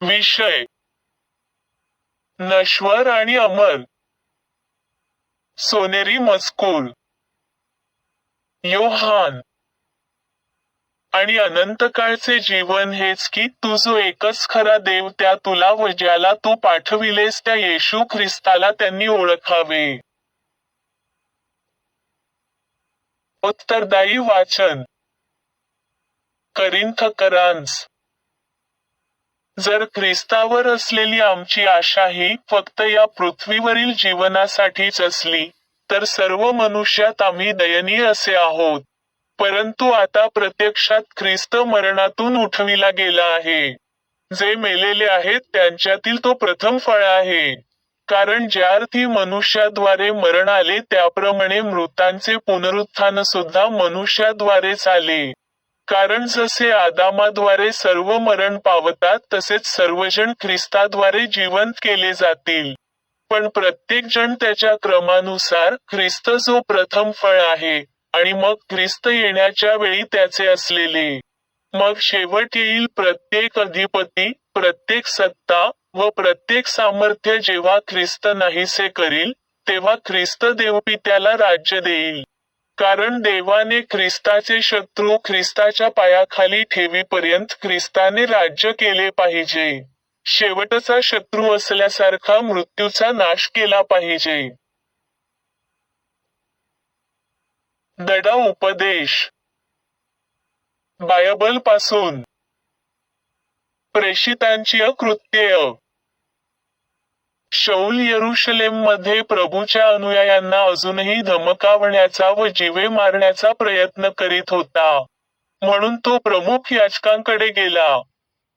विषय. नश्वर आणि अमर सोनेरी मजकूर. योहान. आणि अनंत काळचे जीवन हेच की तुझो एकच खरा देव त्या तुला व ज्याला तू पाठविलेस त्या येशू ख्रिस्ताला त्यांनी ओळखावे. उत्तरदायी वाचन. करिंथकरांस जर ख्रिस्तावर असलेली आमची आशा ही फक्त या पृथ्वीवरील जीवनासाठीच असली तर सर्व मनुष्यात आम्ही दयनीय असे आहोत. परंतु आता प्रत्यक्षात ख्रिस्त मरणातून उठविला गेला आहे. जे मेलेले आहेत त्यांच्यातील तो प्रथम फळ आहे. कारण ज्या अर्थी मनुष्याद्वारे मरण आले त्याप्रमाणे मृतांचे पुनरुत्थान सुद्धा मनुष्याद्वारेच आले. कारण जसे आदामाद्वारे सर्व मरण पावतात तसेच सर्वजण ख्रिस्ताद्वारे जिवंत केले जातील. पण प्रत्येक जण त्याच्या क्रमानुसार ख्रिस्त जो प्रथम फळ आहे आणि मग ख्रिस्त येण्याच्या वेळी त्याचे असलेले. मग शेवट येईल प्रत्येक अधिपती प्रत्येक सत्ता व प्रत्येक सामर्थ्य जेव्हा ख्रिस्त नाहीसे करील तेव्हा ख्रिस्त देवपित्याला राज्य देईल. कारण देवाने ख्रिस्ताचे शत्रू ख्रिस्ताच्या पायाखाली ठेवीपर्यंत ख्रिस्ताने राज्य केले पाहिजे. शेवटचा शत्रू असल्यासारखा मृत्यूचा नाश केला पाहिजे. दडा उपदेश. बायबलपासून प्रेषितांची कृत्य शौल यरुशलेममध्ये प्रभूच्या अनुयायांना अजूनही धमकावण्याचा व जीवे मारण्याचा प्रयत्न करीत होता. म्हणून तो प्रमुख याचकांकडे गेला.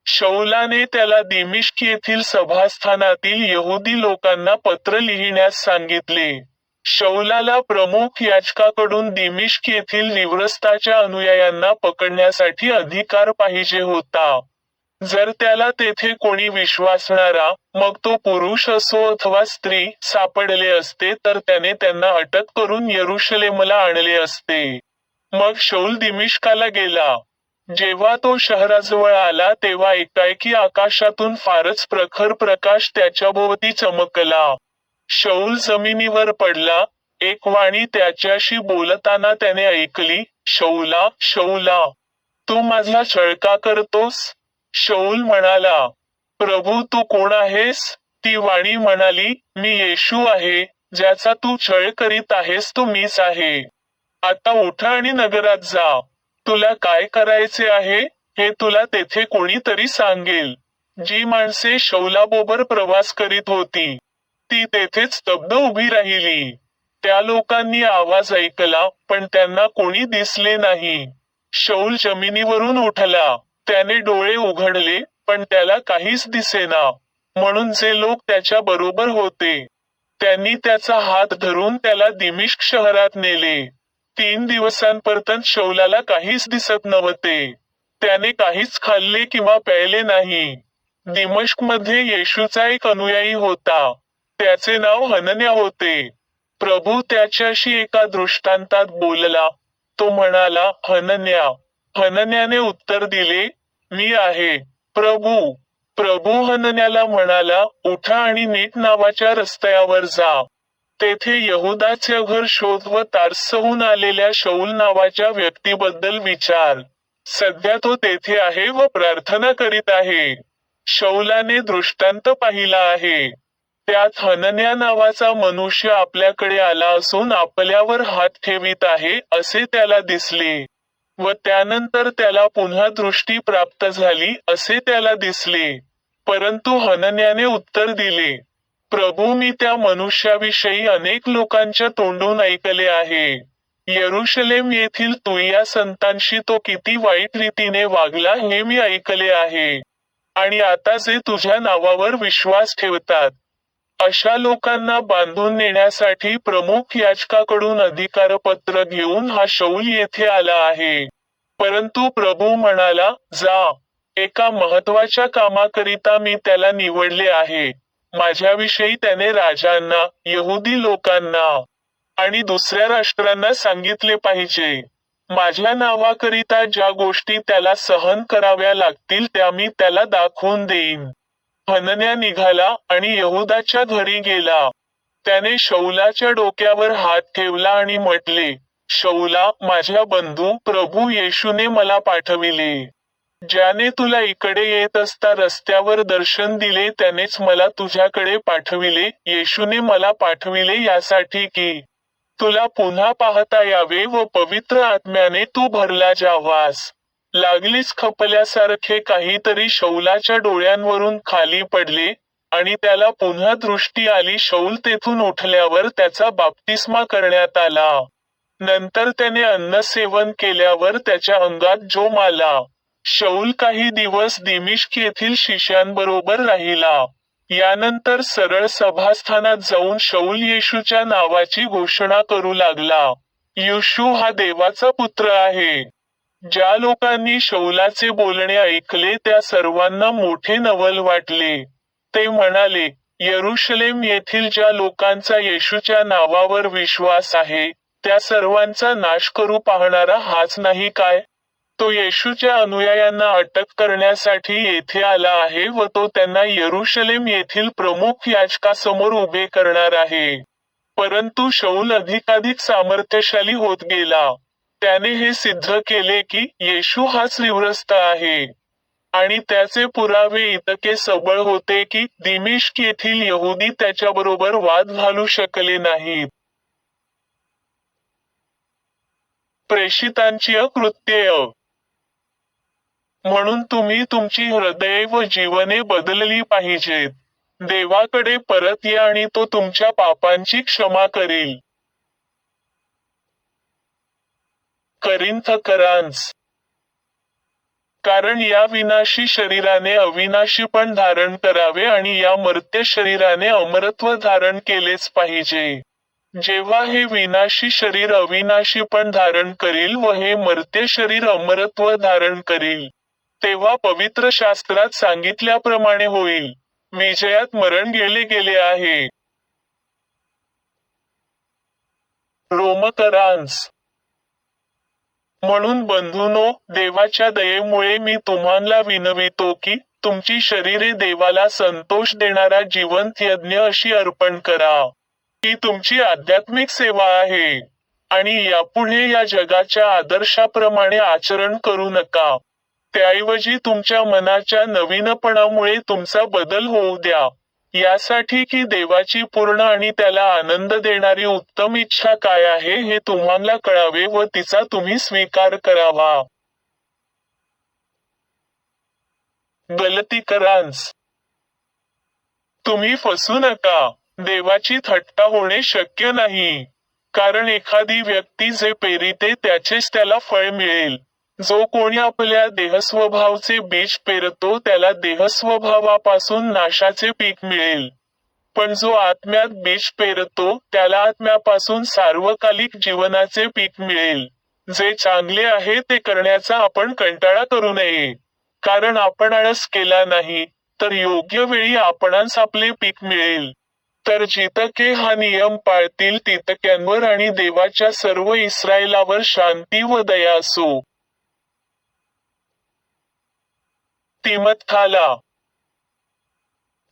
शौलाने त्याला दिमिश्क येथील सभास्थानातील यहुदी लोकांना पत्र लिहिण्यास सांगितले. शौलाला प्रमुख याचकाकडून दिमिश्क येथील निवृस्ताच्या अनुयायांना पकडण्यासाठी अधिकार पाहिजे होता. जर त्याला तेथे कोणी विश्वासणारा मग तो पुरुष असो अथवा स्त्री सापडले असते तर त्याने त्यांना अटक करून यरुशलेमला आणले असते. मग शौल दिमिष्काला गेला. जेव्हा तो शहराजवळ आला तेव्हा एकाएकी आकाशातून फारच प्रखर प्रकाश त्याच्याभोवती चमकला. शौल जमिनीवर पडला. एक वाणी त्याच्याशी बोलताना त्याने ऐकली शौला शौला तू माझा छळका करतोस? शौल म्हणाला प्रभू तू कोण आहेस? ती वाणी म्हणाली मी येशू आहे ज्याचा तू छळ करीत आहेस तो मीच आहे. आता उठ आणि नगरात जा. तुला काय करायचे आहे हे तुला तेथे कोणीतरी सांगेल. जी माणसे शौलाबोबर प्रवास करीत होती ती तेथेच स्तब्ध उभी राहिली. त्या लोकांनी आवाज ऐकला पण त्यांना कोणी दिसले नाही. शौल जमिनीवरून उठला. त्याने डोळे उघडले पण त्याला काहीच दिसेना. म्हणून जे लोक त्याच्या बरोबर होते. त्यांनी त्याचा हात धरून त्याला दिमिश्क शहरात नेले. तीन दिवसांपर्यंत शौलाला काहीच दिसत नव्हते. त्याने काहीच खाल्ले किंवा प्यायले नाही. दिमश्कमध्ये येशूचा एक अनुयायी होता. त्याचे नाव हनन्या होते. प्रभू त्याच्याशी एका दृष्टांतात बोलला. तो म्हणाला हनन्या. हनन्याने उत्तर दिले मी आहे. प्रभू प्रभू हनन्याला म्हणाला उठा आणि नीट नावाच्या रस्त्यावर जा. तेथे यहुदाचे घर शोध व तारसहून आलेल्या शौल नावाच्या व्यक्तीबद्दल विचार. सध्या तो तेथे आहे व प्रार्थना करीत आहे. शौलाने दृष्टांत पाहिला आहे. त्यात हनन्या नावाचा मनुष्य आपल्याकडे आला असून आपल्यावर हात ठेवीत आहे असे त्याला दिसले. व त्यानंतर त्याला पुन्हा दृष्टी प्राप्त झाली असे त्याला दिसले. परंतु हनन्याने उत्तर दिले प्रभू मी त्या मनुष्याविषयी अनेक लोकांच्या तोंडून ऐकले आहे. यरुशलेम येथील तुया संतांशी तो किती वाईट रीतीने वागला हे मी ऐकले आहे. आणि आता जे तुझ्या नावावर विश्वास ठेवतात अशा लोकांना बांधून नेण्यासाठी प्रमुख याचकाकडून अधिकारपत्र घेऊन हा शौल येथे आला आहे. परंतु प्रभू म्हणाला जा. एका महत्त्वाच्या कामाकरिता मी त्याला निवडले आहे. माझ्याविषयी त्याने राजांना यहुदी लोकांना आणि दुसऱ्या राष्ट्रांना सांगितले पाहिजे. माझ्या नावाकरिता ज्या गोष्टी त्याला सहन कराव्या लागतील त्या मी त्याला दाखवून देईन. हनन्या निघाला आणि यहुदाच्या घरी गेला. त्याने शौलाच्या डोक्यावर हात ठेवला आणि म्हटले शौला माझ्या बंधू प्रभू येशूने मला पाठविले. ज्याने तुला इकडे येत असता रस्त्यावर दर्शन दिले त्यानेच मला तुझ्याकडे पाठविले. येशूने मला पाठविले यासाठी की तुला पुन्हा पाहता यावे व पवित्र आत्म्याने तू भरला जावास. लागलीच खपल्यासारखे काहीतरी शौलाच्या डोळ्यांवरून खाली पडले आणि त्याला पुन्हा दृष्टी आली. शौल तेथून उठल्यावर त्याचा बाप्तिस्मा करण्यात आला. नंतर त्याने अन्न सेवन केल्यावर त्याच्या अंगात जोम आला. शौल काही दिवस दिमिश्क येथील शिष्यांबरोबर राहिला. यानंतर सरळ सभास्थानात जाऊन शौल येशूच्या नावाची घोषणा करू लागला. येशू हा देवाचा पुत्र आहे. ज्या लोकांनी शौलाचे बोलणे ऐकले त्या सर्वांना मोठे नवल वाटले. ते म्हणाले यरुशलेम येथील ज्या लोकांचा येशूच्या नावावर विश्वास आहे त्या सर्वांचा नाश करू पाहणारा हाच नाही काय? तो येशूच्या अनुयायांना अटक करण्यासाठी येथे आला आहे व तो त्यांना यरुशलेम येथील प्रमुख याचकासमोर उभे करणार आहे. परंतु शौल अधिकाधिक सामर्थ्यशाली होत गेला. त्याने हे सिद्ध केले की येशू हा श्रीव्रस्त आहे. आणि त्याचे पुरावे इतके सबळ होते की दिमिश्क येथील यहुदी त्याच्याबरोबर वाद घालू शकले नाहीत. प्रेषितांची अकृत्यय म्हणून तुम्ही तुमची हृदये व जीवने बदलली पाहिजेत. देवाकडे परत या आणि तो तुमच्या पापांची क्षमा करेल. करिंथ करांस. कारण या विनाशी शरीराने अविनाशी पण धारण करावे आणि या मर्त्य शरीराने अमरत्व धारण केलेच पाहिजे. जेव्हा हे विनाशी शरीर अविनाशी पण धारण करील व हे मर्त्य शरीर अमरत्व धारण करील तेव्हा पवित्र शास्त्रात सांगितल्याप्रमाणे होईल. विजयात मरण गेले गेले आहे. रोमकरांस. म्हणून बंधूनो देवाच्या दयेमुळे मी तुम्हाला विनवितो की तुमची शरीरे देवाला संतोष देणारा जिवंत यज्ञ अशी अर्पण करा ही तुमची आध्यात्मिक सेवा आहे. आणि यापुढे या जगाच्या आदर्शाप्रमाणे आचरण करू नका. त्याऐवजी तुमच्या मनाच्या नवीनपणामुळे तुमचा बदल होऊ द्या. यासाठी की देवाची पूर्ण आणि त्याला आनंद देणारी उत्तम इच्छा काय आहे हे तुम्हाला कळावे व तिचा तुम्ही स्वीकार करावा. गलती करांस तुम्ही फसू नका. देवाची थट्टा होणे शक्य नाही. कारण एखादी व्यक्ती जे पेरिते त्याचेच त्याला फळ मिळेल. जो कोणी आपल्या देहस्वभावचे बीज पेरतो त्याला देहस्वभावापासून नाशाचे पीक मिळेल. पण जो आत्म्यात बीज पेरतो त्याला आत्म्यापासून सार्वकालिक जीवनाचे पीक मिळेल. जे चांगले आहे ते करण्याचा आपण कंटाळा करू नये. कारण आपण आळस केला नाही तर योग्य वेळी आपणास आपले पीक मिळेल. तर जितके हा नियम पाळतील तितक्यांवर आणि देवाच्या सर्व इस्रायलावर शांती व दया असो. तिमत्थाला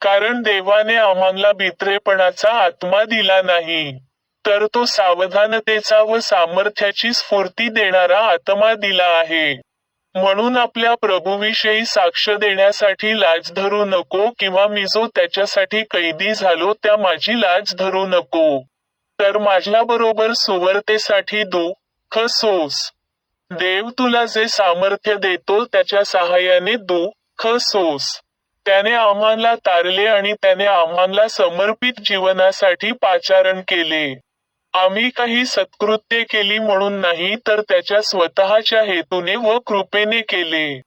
कारण देवाने आम्हाला भित्रेपणाचा आत्मा दिला नाही तर तो सावधानतेचा व सामर्थ्याची स्फूर्ती देणारा आत्मा दिला आहे. म्हणून आपल्या प्रभूविषयी साक्ष देण्यासाठी लाज धरू नको किंवा मी जो त्याच्यासाठी कैदी झालो त्या माझी लाज धरू नको. तर माझ्या बरोबर सुवर्तेसाठी दुःख सोस. देव तुला जे सामर्थ्य देतो त्याच्या सहाय्याने दुःख सोस त्याने आम्हाला तारले आणि त्याने आम्हाला समर्पित जीवनासाठी पाचारण केले. आम्ही काही सत्कृत्ये केली म्हणून नाही तर त्याच्या स्वतःच्या हेतूने व कृपेने केले.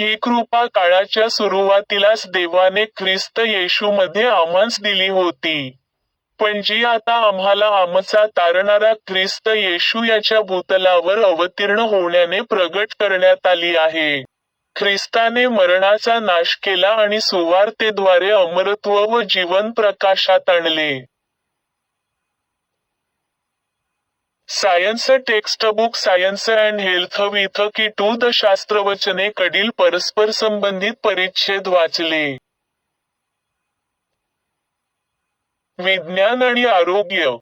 ही कृपा काळाच्या सुरुवातीलाच देवाने ख्रिस्त येशूमध्ये आम्हास दिली होती. पण जी आता आम्हाला आमचा तारणारा ख्रिस्त येशू याच्या भूतलावर अवतीर्ण होण्याने प्रगट करण्यात आली आहे. ख्रिस्ताने मरणाचा नाश केला आणि सुवार्तेद्वारे अमरत्व व जीवन प्रकाशात आणले. Science textbook Science and Health with Key to the शास्त्रवचने कडील परस्पर संबंधित परिच्छेद वाचले. विज्ञान आणि आरोग्य.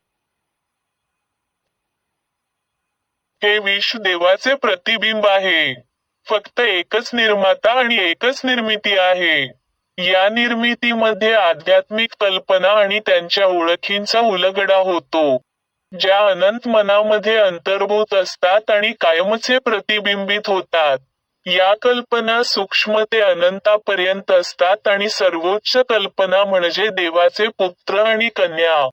हे विष देवाचे प्रतिबिंब आहे. फक्त एकच निर्माता आणि एकच निर्मिती आहे. या निर्मितीमध्ये आध्यात्मिक कल्पना आणि त्यांच्या ओळखींचा उलगडा होतो ज्या अनंत मनामध्ये अंतर्भूत असतात आणि कायमचे प्रतिबिंबित होतात. या कल्पना सूक्ष्म ते अनंतापर्यंत असतात आणि सर्वोच्च कल्पना म्हणजे देवाचे पुत्र आणि कन्या.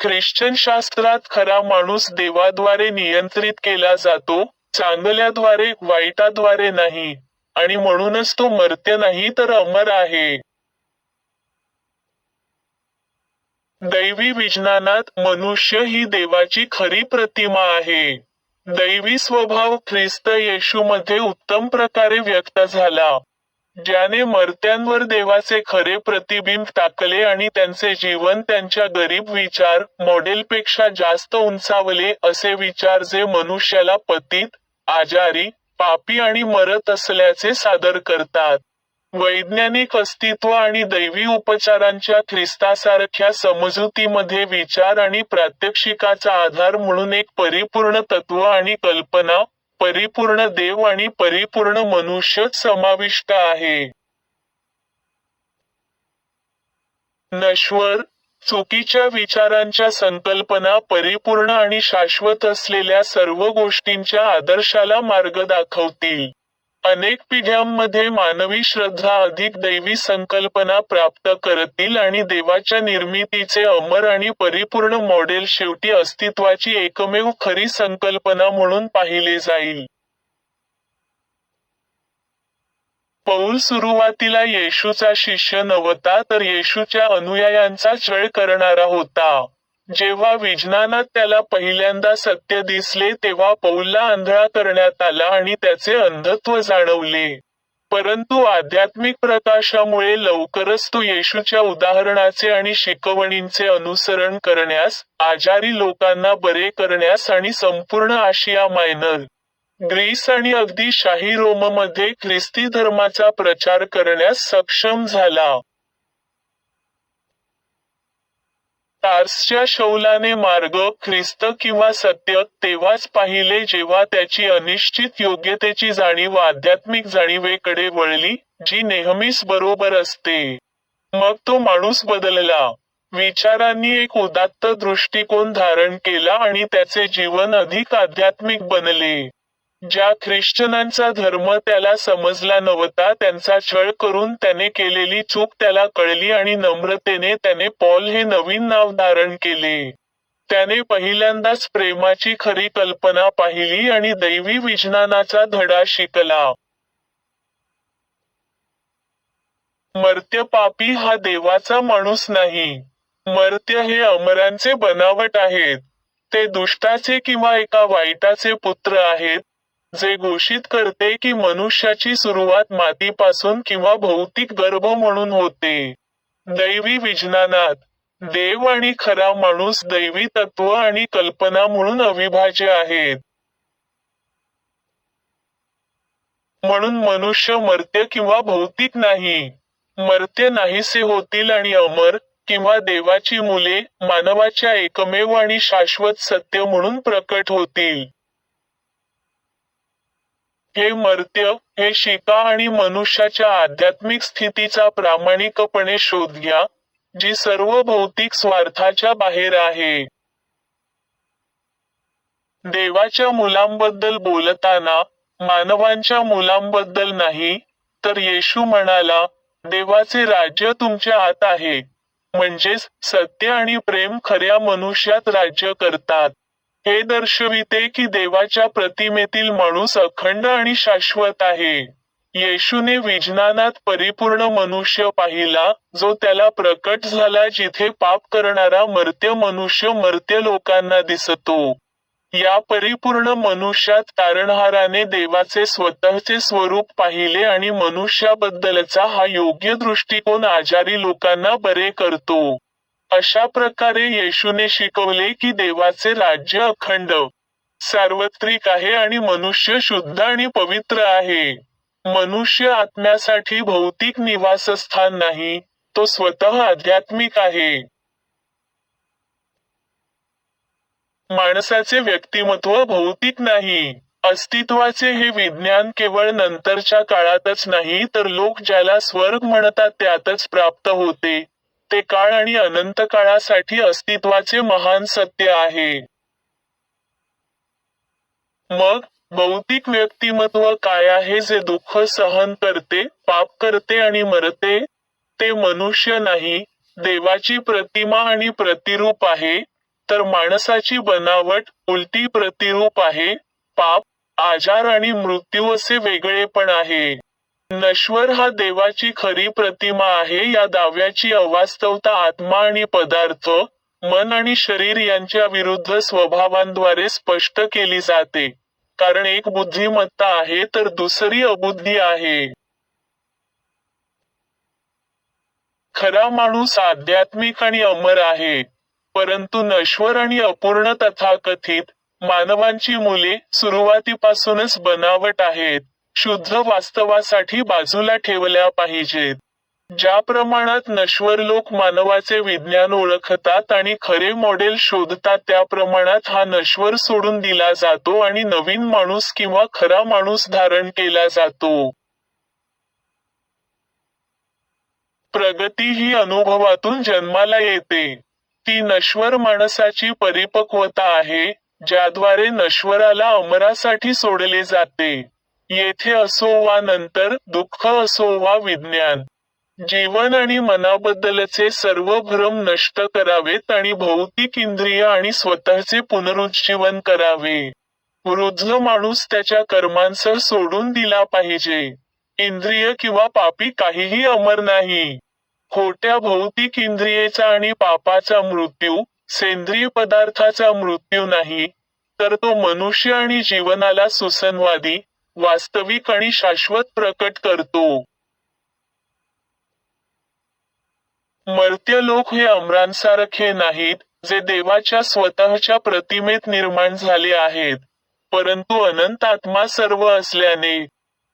ख्रिश्चन शास्त्रात खरा माणूस देवाद्वारे नियंत्रित केला जातो चांगल्याद्वारे वाईटाद्वारे नाही आणि म्हणूनच तो मर्त्य नाही तर अमर आहे. दैवी विज्ञानात मनुष्य ही देवाची खरी प्रतिमा आहे. दैवी स्वभाव ख्रिस्त येशूमध्ये उत्तम प्रकारे व्यक्त झाला. ज्याने मर्त्यांवर देवाचे खरे प्रतिबिंब टाकले आणि त्यांचे जीवन त्यांच्या गरीब विचार मॉडेलपेक्षा जास्त उंचावले असे विचार जे मनुष्याला पतीत आजारी पापी आणि मरत असल्याचे सादर करतात. वैज्ञानिक अस्तित्व आणि दैवी उपचारांच्या ख्रिस्तासारख्या समजुतीमध्ये विचार आणि प्रात्यक्षिकाचा आधार म्हणून एक परिपूर्ण तत्व आणि कल्पना परिपूर्ण देव आणि परिपूर्ण मनुष्य समाविष्ट आहे. नश्वर चुकीच्या विचारांच्या संकल्पना परिपूर्ण आणि शाश्वत असलेल्या सर्व गोष्टींच्या आदर्शाला मार्ग दाखवतील. अनेक पिढ्यांमध्ये मानवी श्रद्धा अधिक दैवी संकल्पना प्राप्त करतील आणि देवाच्या निर्मितीचे अमर आणि परिपूर्ण मॉडेल शेवटी अस्तित्वाची एकमेव खरी संकल्पना म्हणून पाहिले जाईल. पौल सुरुवातीला येशूचा शिष्य नव्हता तर येशूच्या अनुयायांचा छळ करणारा होता. जेव्हा विज्ञानात त्याला पहिल्यांदा सत्य दिसले तेव्हा पौलला आंधळा करण्यात आला आणि त्याचे अंधत्व जाणवले. परंतु आध्यात्मिक प्रकाशामुळे लवकरच तो येशूच्या उदाहरणाचे आणि शिकवणींचे अनुसरण करण्यास आजारी लोकांना बरे करण्यास आणि संपूर्ण आशिया मायनर ग्रीस आणि अगदी शाही रोममध्ये ख्रिस्ती धर्माचा प्रचार करण्यास सक्षम झाला. टार्सच्या शौलाने मार्ग ख्रिस्त किंवा सत्य तेव्हाच पाहिले जेव्हा त्याची अनिश्चित योग्यतेची जाणीव आध्यात्मिक जाणीवेकडे वळली जी नेहमीच बरोबर असते. मग तो माणूस बदलला. विचारांनी एक उदात्त दृष्टिकोन धारण केला आणि त्याचे जीवन अधिक आध्यात्मिक बनले. ज्या ख्रिश्चनांचा धर्म त्याला समजला नव्हता त्यांचा छळ करून त्याने केलेली चूक त्याला कळली आणि नम्रतेने त्याने पॉल हे नवीन नाव धारण केले. त्याने पहिल्यांदाच प्रेमाची खरी कल्पना पाहिली आणि दैवी विज्ञानाचा धडा शिकला. मर्त्य पापी हा देवाचा माणूस नाही. मर्त्य हे अमरांचे बनावट आहेत. ते दुष्टाचे किंवा एका वाईटाचे पुत्र आहेत. जे घोषित करते की मनुष्याची सुरुवात मातीपासून किंवा भौतिक गर्भ म्हणून होते. दैवी विज्ञानात देव आणि खरा माणूस दैवी तत्व आणि कल्पना म्हणून अविभाज्य आहेत. म्हणून मनुष्य मर्त्य किंवा भौतिक नाही. मर्त्य नाहीसे होतील आणि अमर किंवा देवाची मुले मानवाच्या एकमेव आणि शाश्वत सत्य म्हणून प्रकट होतील. हे मर्त्य हे शिका आणि मनुष्याच्या आध्यात्मिक स्थितीचा प्रामाणिकपणे शोध घ्या जी सर्व भौतिक स्वार्थाच्या बाहेर आहे. देवाच्या मुलांबद्दल बोलताना मानवांच्या मुलांबद्दल नाही तर येशू म्हणाला देवाचे राज्य तुमच्या आत आहे. म्हणजेच सत्य आणि प्रेम खऱ्या मनुष्यात राज्य करतात. हे दर्शविते की देवाच्या प्रतिमेतील माणूस अखंड आणि शाश्वत आहे. येशूने विज्ञानात परिपूर्ण मनुष्य पाहिला जो त्याला प्रकट झाला जिथे पाप करणारा मर्त्य मनुष्य मर्त्य लोकांना दिसतो. या परिपूर्ण मनुष्यात तारणहाराने देवाचे स्वतःचे स्वरूप पाहिले आणि मनुष्याबद्दलचा हा योग्य दृष्टिकोन आजारी लोकांना बरे करतो. अशा प्रकारे येशूने शिकवले की देवाचे राज्य अखंड सार्वत्रिक आहे आणि मनुष्य शुद्ध आणि पवित्र आहे. मनुष्य आत्म्यासाठी भौतिक निवासस्थान नाही तो स्वतः आध्यात्मिक आहे. माणसाचे व्यक्तिमत्व भौतिक नाही अस्तित्वाचे हे विज्ञान केवळ नंतरच्या काळातच नाही तर लोक ज्याला स्वर्ग म्हणतात त्यातच प्राप्त होते ते काळ आणि अनंत काळासाठी अस्तित्वाचे महान सत्य आहे. मग भौतिक व्यक्तिमत्व काय आहे जे दुःख सहन करते पाप करते आणि मरते? ते मनुष्य नाही देवाची प्रतिमा आणि प्रतिरूप आहे तर माणसाची बनावट उलटी प्रतिरूप आहे पाप आजार आणि मृत्यू असे वेगळेपण आहे. नश्वर हा देवाची खरी प्रतिमा आहे. या दाव्याची अवास्तवता आत्मा आणि पदार्थ मन आणि शरीर यांच्या विरुद्ध स्वभावांद्वारे स्पष्ट केली जाते. कारण एक बुद्धिमत्ता आहे तर दुसरी अबुद्धी आहे. खरा माणूस आध्यात्मिक आणि अमर आहे. परंतु नश्वर आणि अपूर्ण तथाकथित मानवांची मुले सुरुवातीपासूनच बनावट आहेत. शुद्ध वास्तवासाठी बाजूला ठेवल्या पाहिजेत. ज्या प्रमाणात नश्वर लोक मानवाचे विज्ञान ओळखतात आणि खरे मॉडेल शोधतात त्या प्रमाणात हा नश्वर सोडून दिला जातो आणि नवीन माणूस किंवा खरा माणूस धारण केला जातो. प्रगती ही अनुभवातून जन्माला येते. ती नश्वर माणसाची परिपक्वता आहे ज्याद्वारे नश्वराला अमरासाठी सोडले जाते. येथे असो वा नंतर दुःख असो वा विज्ञान. जीवन आणि मनाबद्दलचे सर्व भ्रम नष्ट करावेत आणि भौतिक इंद्रिय आणि स्वतःचे पुनरुज्जीवन करावे. वृद्ध माणूस त्याच्या कर्मांसह सोडून दिला पाहिजे. इंद्रिय किंवा पापी काहीही अमर नाही. खोट्या भौतिक इंद्रियेचा आणि पापाचा मृत्यू सेंद्रिय पदार्थाचा मृत्यू नाही तर तो मनुष्य आणि जीवनाला सुसंवादी वास्तविक आणि शाश्वत प्रकट करतो. मर्त्य लोक हे अमरांसारखे नाहीत जे देवाच्या स्वतःच्या प्रतिमेत निर्माण झाले आहेत. परंतु अनंत आत्मा सर्व असल्याने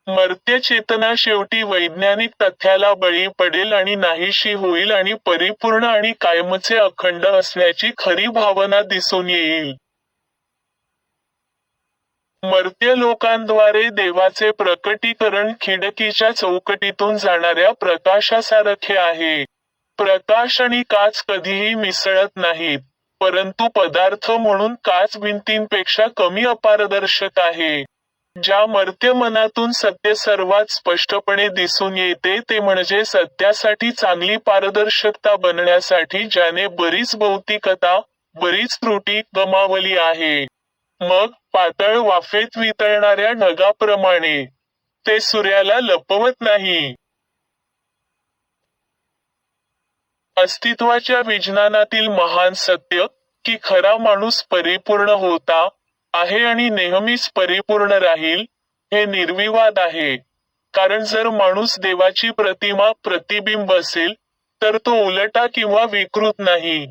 मर्त्य चेतना शेवटी वैज्ञानिक तथ्याला बळी पडेल आणि नाहीशी होईल आणि परिपूर्ण आणि कायमचे अखंड असण्याची खरी भावना दिसून येईल. मर्त्य लोकांद्वारे देवाचे प्रकटीकरण खिडकीच्या चौकटीतून जाणाऱ्या प्रकाशासारखे आहे. प्रकाश आणि काच कधीही मिसळत नाहीत परंतु पदार्थ म्हणून काच भिंतींपेक्षा कमी अपारदर्शक आहे. ज्या मर्त्य मनातून सत्य सर्वात स्पष्टपणे दिसून येते ते म्हणजे सत्यासाठी चांगली पारदर्शकता बनण्यासाठी ज्याने बरीच भौतिकता बरीच त्रुटी गमावली आहे. मग पातळ वाफेत वितळणाऱ्या ढगाप्रमाणे ते सूर्याला लपवत नाही. अस्तित्वाच्या विज्ञानातील महान सत्य की खरा माणूस परिपूर्ण होता आहे आणि नेहमीच परिपूर्ण राहील हे निर्विवाद आहे. कारण जर माणूस देवाची प्रतिमा प्रतिबिंब असेल तर तो उलटा किंवा विकृत नाही.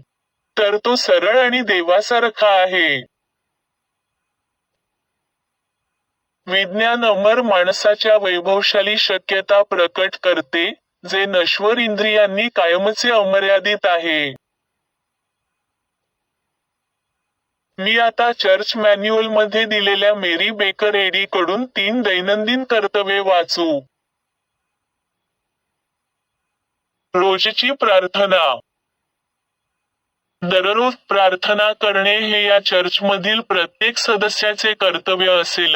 तर तो सरळ आणि देवासारखा आहे. विज्ञान अमर माणसाच्या वैभवशाली शक्यता प्रकट करते जे नश्वर इंद्रियांनी कायमचे अमर्यादित आहे. मी आता चर्च मॅन्युअलमध्ये दिलेल्या मेरी बेकर एडी कडून तीन दैनंदिन कर्तव्ये वाचू. रोजची प्रार्थना. दररोज प्रार्थना करणे हे या चर्चमधील प्रत्येक सदस्याचे कर्तव्य असेल